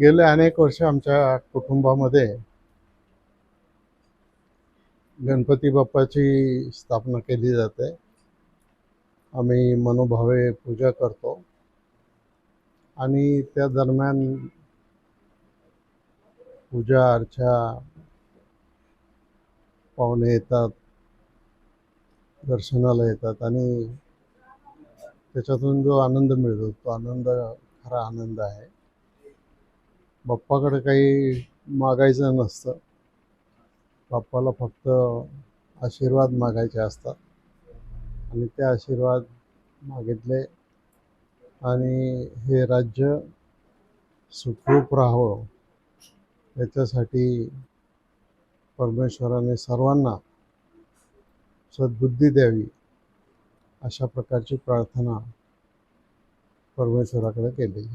गेले अनेक वर्ष आमच्या कुटुंबामध्ये गणपती बाप्पाची स्थापना केली जाते. आम्ही मनोभावे पूजा करतो. आणि त्या दरम्यान पूजा अर्चा पाहुणे येतात दर्शनाला येतात आणि त्याच्यातून जो आनंद मिळतो तो आनंद खरा आनंद आहे. बाप्पाकडे काही मागायचं नसतं. बाप्पाला फक्त आशीर्वाद मागायचे असतात. आणि ते आशीर्वाद मागितले आणि हे राज्य सुखरूप राहावं याच्यासाठी परमेश्वराने सर्वांना सद्बुद्धी द्यावी अशा प्रकारची प्रार्थना परमेश्वराकडे केली